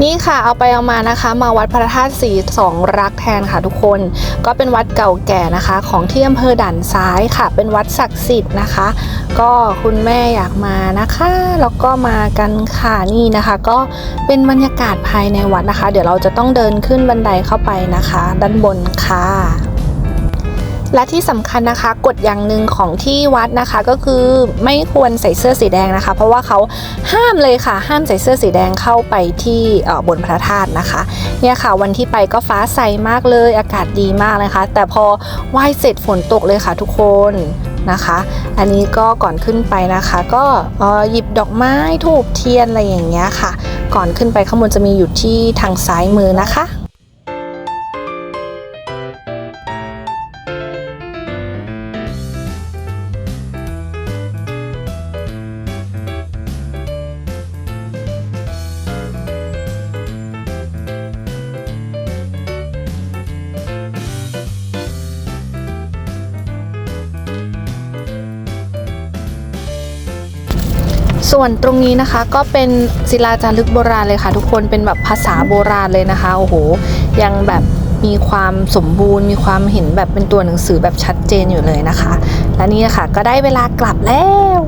นี่ค่ะเอาไปเอามานะคะ มาวัดพระธาตุสีสองรักแทนค่ะทุกคน ก็เป็นวัดเก่าแก่นะคะ ของที่อำเภอด่านซ้ายค่ะ เป็นวัดศักดิ์สิทธิ์นะคะ ก็คุณแม่อยากมานะคะแล้วก็มากันค่ะนี่นะคะ ก็เป็นบรรยากาศภายในวัดนะคะ เดี๋ยวเราจะต้องเดินขึ้นบันไดเข้าไปนะคะ ด้านบนค่ะ และที่สำคัญนะคะกฎอย่างหนึ่งของที่วัดนะคะก็คือไม่ควรใส่เสื้อสีแดงนะคะ เพราะว่าเขาห้ามเลยค่ะ ห้ามใส่เสื้อสีแดงเข้าไปที่บนพระธาตุนะคะเนี่ยค่ะ วันที่ไปก็ฟ้าใสมากเลย อากาศดีมากเลยค่ะแต่พอไหว้เสร็จฝนตกเลยค่ะทุกคนนะคะ อันนี้ก็ก่อนขึ้นไปนะคะ ก็หยิบดอกไม้ถูกเทียนอะไรอย่างเงี้ยค่ะ ก่อนขึ้นไปข้างบนจะมีอยู่ที่ทางซ้ายมือนะคะ ส่วนตรงนี้นะคะก็เป็นศิลาจารึกโบราณเลยค่ะ ทุกคนเป็นแบบภาษาโบราณเลยนะคะโอ้โหยังแบบมีความสมบูรณ์ มีความเห็นแบบเป็นตัวหนังสือแบบชัดเจนอยู่เลยนะคะ และนี่นะคะก็ได้เวลากลับแล้ว